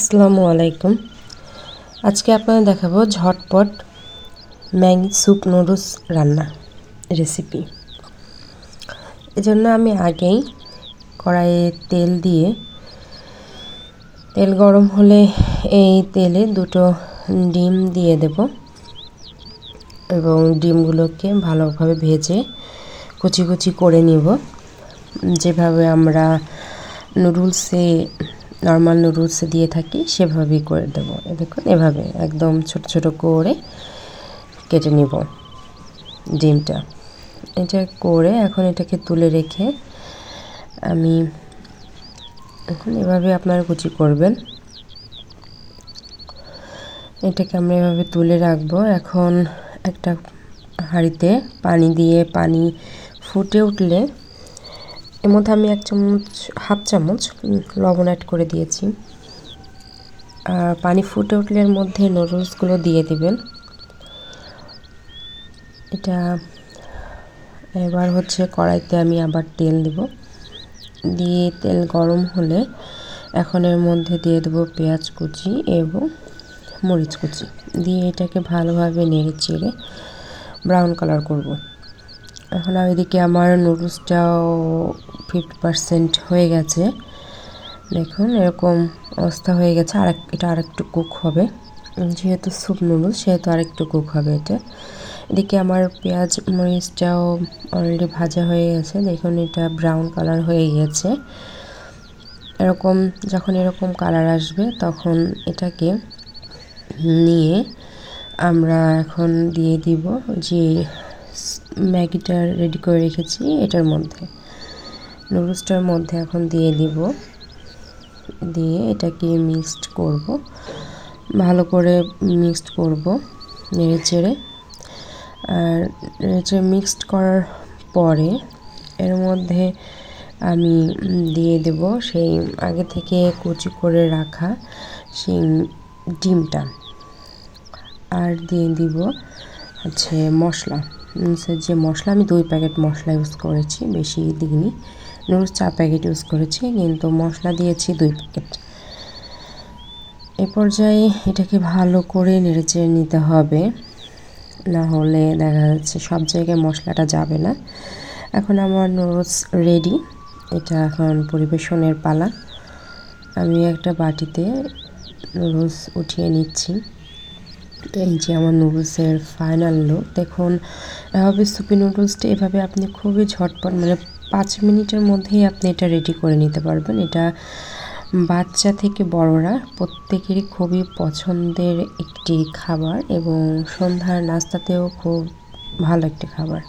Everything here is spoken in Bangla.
আসসালামু আলাইকুম। আজকে আপনাদের দেখাবো ঝটপট ম্যাগি স্যুপ নুডলস রান্না রেসিপি। এজন্য আমি আগেই কড়াইয়ে তেল দিয়ে, তেল গরম হলে এই তেলে দুটো ডিম দিয়ে দেব এবং ডিমগুলোকে ভালোভাবে ভেজে কুচি কুচি করে নিব। যেভাবে আমরা নুডলসে নর্মাল নুডলসে দিয়ে থাকি, সেভাবেই করে দেবো। দেখুন, এভাবে একদম ছোট ছোট করে কেটে নিব ডিমটা। এটা করে এখন এটাকে তুলে রেখে আমি এখন এভাবে আপনারা কুচি করবেন। এটাকে আমরা এভাবে তুলে রাখব। এখন একটা হাঁড়িতে পানি দিয়ে পানি ফুটে উঠলে এর মধ্যে আমি এক চামচ, হাফ চামচ লবণ অ্যাড করে দিয়েছি। আর পানি ফুটে উঠলে এর মধ্যে নুডলসগুলো দিয়ে দিবেন। এটা এবার হচ্ছে কড়াইতে আমি আবার তেল দেব। দিয়ে তেল গরম হলে এখন এর মধ্যে দিয়ে দেবো পেঁয়াজ কুচি এবং মরিচ কুচি। দিয়ে এটাকে ভালোভাবে নেড়ে চেড়ে ব্রাউন কালার করব। এখন এদিকে আমার নুডলসটাও ফিফটি পারসেন্ট হয়ে গেছে। দেখুন, এরকম অবস্থা হয়ে গেছে। আর এটা আরেকটু কুক হবে। যেহেতু স্যুপ নুডলস সেহেতু আরেকটু কুক হবে এটা। এদিকে আমার পেঁয়াজ মরিচটাও অলরেডি ভাজা হয়ে গেছে। দেখুন, এটা ব্রাউন কালার হয়ে গেছে। এরকম, যখন এরকম কালার আসবে, তখন এটাকে নিয়ে আমরা এখন দিয়ে দিব যে ম্যাগিটা রেডি করে রেখেছি, এটার মধ্যে। নুডলসটার মধ্যে এখন দিয়ে দিব। দিয়ে এটাকে মিক্সড করব। ভালো করে মিক্সড করব, নেড়ে চেড়ে। আর নেড়ে মিক্সড করার পরে এর মধ্যে আমি দিয়ে দেব সেই আগে থেকে কুচি করে রাখা সেই ডিমটা। আর দিয়ে দিব হচ্ছে মশলা। যে মশলা, আমি দুই প্যাকেট মশলা ইউজ করেছি, বেশি দিইনি। নুডলস চার প্যাকেট ইউজ করেছি, কিন্তু মশলা দিয়েছি দুই প্যাকেট। এ পর্যায়ে এটাকে ভালো করে নেড়েচেড়ে নিতে হবে, না হলে দেখা যাচ্ছে সব জায়গায় মশলাটা যাবে না। এখন আমার নুডলস রেডি এটা এখন পরিবেশনের পালা। আমি একটা বাটিতে নুডলস উঠিয়ে নিচ্ছি। এই যে আমার নুডলসের ফাইনাল লুক দেখুন এভাবে সুপি নুডলসটা এভাবে আপনি খুবই ঝটপট মানে পাঁচ মিনিটের মধ্যেই আপনি এটা রেডি করে নিতে পারবেন। এটা বাচ্চা থেকে বড়রা প্রত্যেকেরই খুবই পছন্দের একটি খাবার এবং সন্ধ্যার নাস্তাতেও খুব ভালো একটি খাবার।